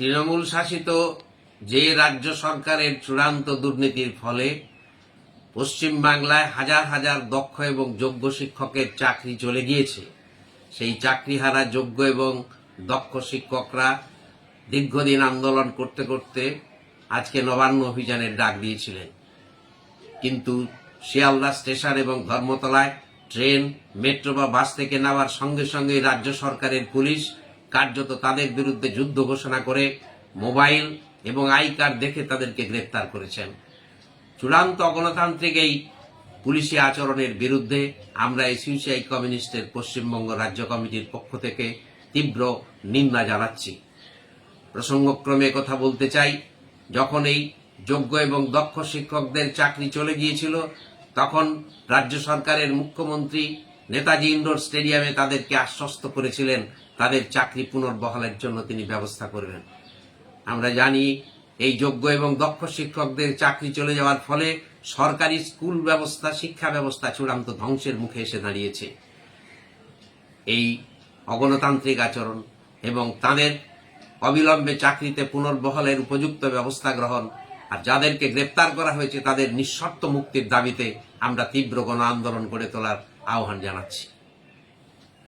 তৃণমূল শাসিত যে রাজ্য সরকারের চূড়ান্ত দুর্নীতির ফলে পশ্চিমবাংলায় হাজার হাজার দক্ষ এবং যোগ্য শিক্ষকের চাকরি চলে গিয়েছে। সেই চাকরিহারা যোগ্য এবং দক্ষ শিক্ষকরা দীর্ঘদিন আন্দোলন করতে করতে আজকে নবান্ন অভিযানের ডাক দিয়েছিলেন। কিন্তু শিয়ালদা স্টেশন এবং ধর্মতলায় ট্রেন, মেট্রো বা বাস থেকে নামার সঙ্গে সঙ্গে রাজ্য সরকারের পুলিশ কার্যত তাদের বিরুদ্ধে যুদ্ধ ঘোষণা করে মোবাইল এবং আই কার্ড দেখে তাদেরকে গ্রেপ্তার করেছেন। চূড়ান্ত অগণতান্ত্রিক এই পুলিশি আচরণের বিরুদ্ধে আমরা এসইউসিআই কমিউনিস্টের পশ্চিমবঙ্গ রাজ্য কমিটির পক্ষ থেকে তীব্র নিন্দা জানাচ্ছি। প্রসঙ্গক্রমে কথা বলতে চাই, যখন এই যোগ্য এবং দক্ষ শিক্ষকদের চাকরি চলে গিয়েছিল, তখন রাজ্য সরকারের মুখ্যমন্ত্রী নেতাজি ইন্ডোর স্টেডিয়ামে তাদেরকে আশ্বস্ত করেছিলেন, তাদের চাকরি পুনর্বহালের জন্য তিনি ব্যবস্থা করবেন। আমরা জানি এই যোগ্য এবং দক্ষ শিক্ষকদের চাকরি চলে যাওয়ার ফলে সরকারি স্কুল ব্যবস্থা, শিক্ষা ব্যবস্থা চূড়ান্ত ধ্বংসের মুখে এসে দাঁড়িয়েছে। এই অগণতান্ত্রিক আচরণ এবং তাদের অবিলম্বে চাকরিতে পুনর্বহালের উপযুক্ত ব্যবস্থা গ্রহণ আর যাদেরকে গ্রেপ্তার করা হয়েছে, তাদের নিঃশর্ত মুক্তির দাবিতে আমরা তীব্র গণ আন্দোলন গড়ে তোলার আহ্বান জানাচ্ছি।